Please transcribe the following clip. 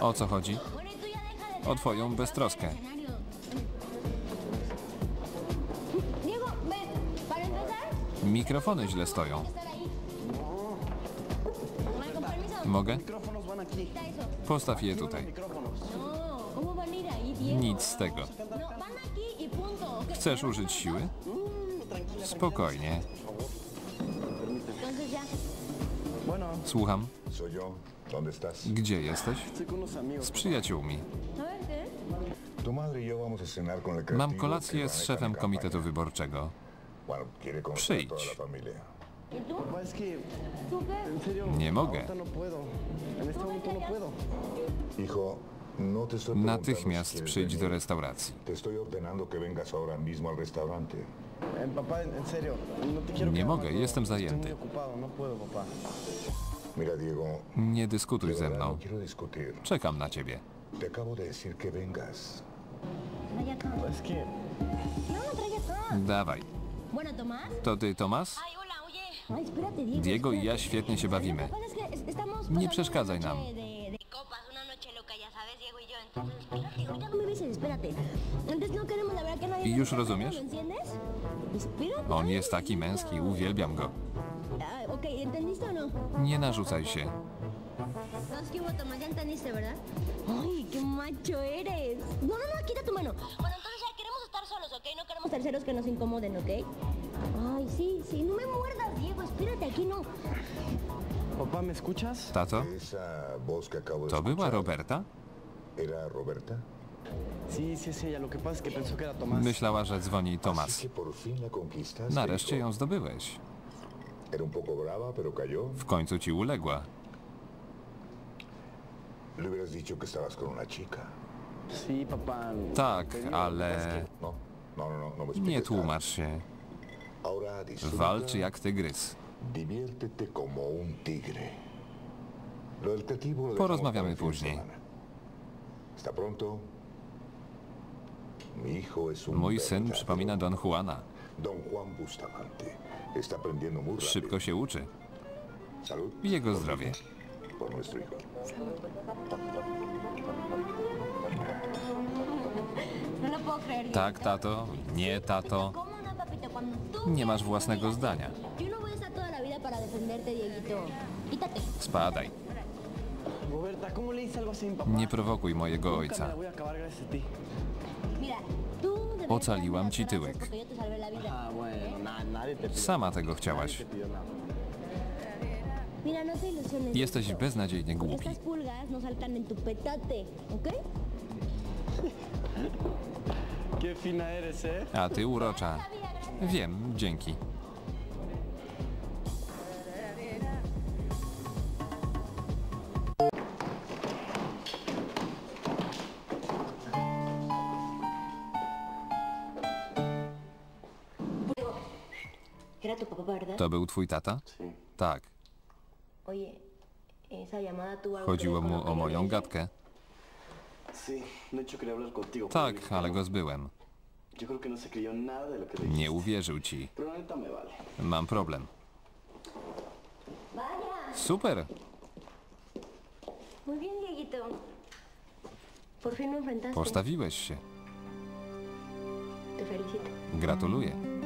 O co chodzi? O twoją beztroskę. Mikrofony źle stoją. Mogę? Postaw je tutaj. Nic z tego. Chcesz użyć siły? Spokojnie. Słucham. Gdzie jesteś? Z przyjaciółmi. Mam kolację z szefem komitetu wyborczego. Przyjdź. Nie mogę. Natychmiast przyjdź do restauracji. Nie mogę, jestem zajęty. Nie dyskutuj ze mną. Czekam na ciebie. Dawaj. To ty, Tomas? Diego i ja świetnie się bawimy. Nie przeszkadzaj nam. I już rozumiesz? On jest taki męski, uwielbiam go. Nie narzucaj się. terceros no, no, no, que nos incomoden, ¿ok? Ay, sí, no me muerdas, Diego, espérate aquí, no. Papá, ¿me escuchas? Tato, ¿to była Roberta? ¿Era Roberta? Myślała, że dzwoni Tomas. Nareszcie ją zdobyłeś. W końcu ci uległa. Tak, ale... Nie tłumacz się. Walczy jak tygrys. Porozmawiamy później. Mój syn przypomina Don Juana. Szybko się uczy. Jego zdrowie. Tak, tato. Nie, tato. Nie masz własnego zdania. Spadaj. Nie prowokuj mojego ojca. Ocaliłam ci tyłek. Sama tego chciałaś. Jesteś beznadziejnie głupi. A ty urocza. Wiem, dzięki. To był twój tata? Tak. Chodziło mu o moją gadkę? Tak, ale go zbyłem. Nie uwierzył ci. Mam problem. Super! Postawiłeś się. Gratuluję.